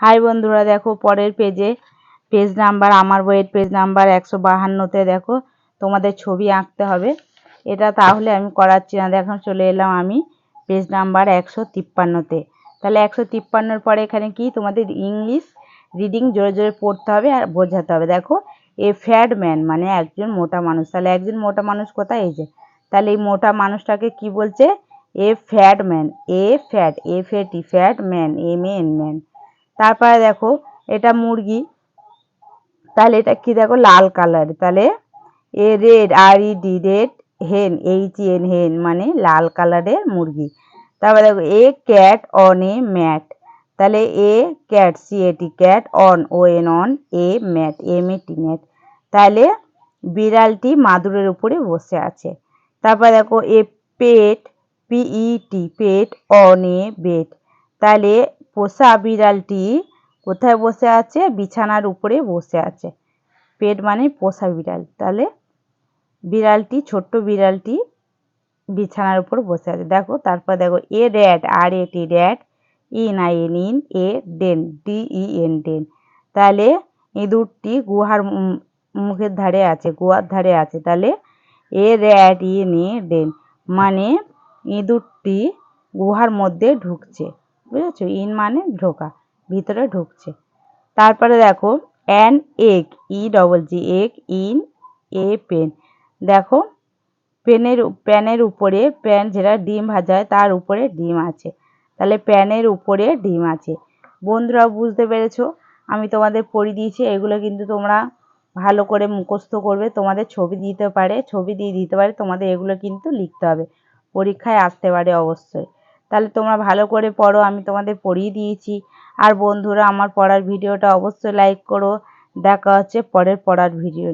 High বন্ধুরা, দেখো পরের পেজে পেজ নাম্বার আমার বইয়ের পেজ নাম্বার একশো বাহান্নতে দেখো তোমাদের ছবি আঁকতে হবে। এটা তাহলে আমি করাচ্ছি না। দেখো, চলে এলাম আমি পেজ নাম্বার একশো তিপ্পান্নতে। তাহলে একশো তিপ্পান্নর পরে এখানে কি? তোমাদের ইংলিশ রিডিং জোরে জোরে পড়তে হবে আর বোঝাতে হবে। দেখো এ ফ্যাড ম্যান মানে একজন মোটা মানুষ। তাহলে একজন মোটা মানুষ কোথায়? এই যে, তাহলে এই মোটা মানুষটাকে কি বলছে? A fat man a fat a fatty fat man M N man তারপরে দেখো, এটা মুরগি। তাহলে এটা কি দেখো, লাল কালার। তাহলে a red, R E D, red, hen, H N, hen মানে লাল কালারের মুরগি। তারপরে দেখো, a cat, on, a mat. তাহলে a cat, C, A, T cat, on, O, N, on, a mat, M, A, T mat. তাহলে বিড়ালটি মাদুরের উপরে বসে আছে। তারপরে দেখো, a pet P E T pet, on, a bed তাহলে পোষা বিড়ালটি। কোথায় বসে আছে? বিছানার উপরে বসে আছে। পেট মানে পোষা বিড়াল। তাহলে বিড়ালটি, ছোট্ট বিড়ালটি বিছানার উপর বসে আছে। দেখো, তারপর দেখো, a rat R A T rat in I N in a den D E N den তাহলে ইঁদুরটি গুহার মুখের ধারে আছে, গুহার ধারে আছে। তাহলে a rat in a den মানে ইঁদুরটি গুহার মধ্যে ঢুকছে। বুঝেছ? ইন মানে ঢোকা, ভিতরে ঢুকছে। তারপরে দেখো an egg E double G egg in a pen দেখো পেনের প্যানের উপরে প্যান যেটা ডিম ভাজা হয়, তার উপরে ডিম আছে। তাহলে প্যানের উপরে ডিম আছে। বন্ধুরা, বুঝতে পেরেছ? আমি তোমাদের পড়ি দিয়েছি, এগুলো কিন্তু তোমরা ভালো করে মুখস্থ করবে, তোমাদের ছবি দিতে পারে, ছবি দিয়ে দিতে পারে, তোমাদের এগুলো কিন্তু লিখতে হবে। পরীক্ষায় আসতে পারে অবশ্যই। তাহলে তোমরা ভালো করে পড়ো, আমি তোমাদের পড়িয়ে দিয়েছি। আর বন্ধুরা, আমার পড়ার ভিডিওটা অবশ্যই লাইক করো। দেখা হচ্ছে পরের পড়ার ভিডিও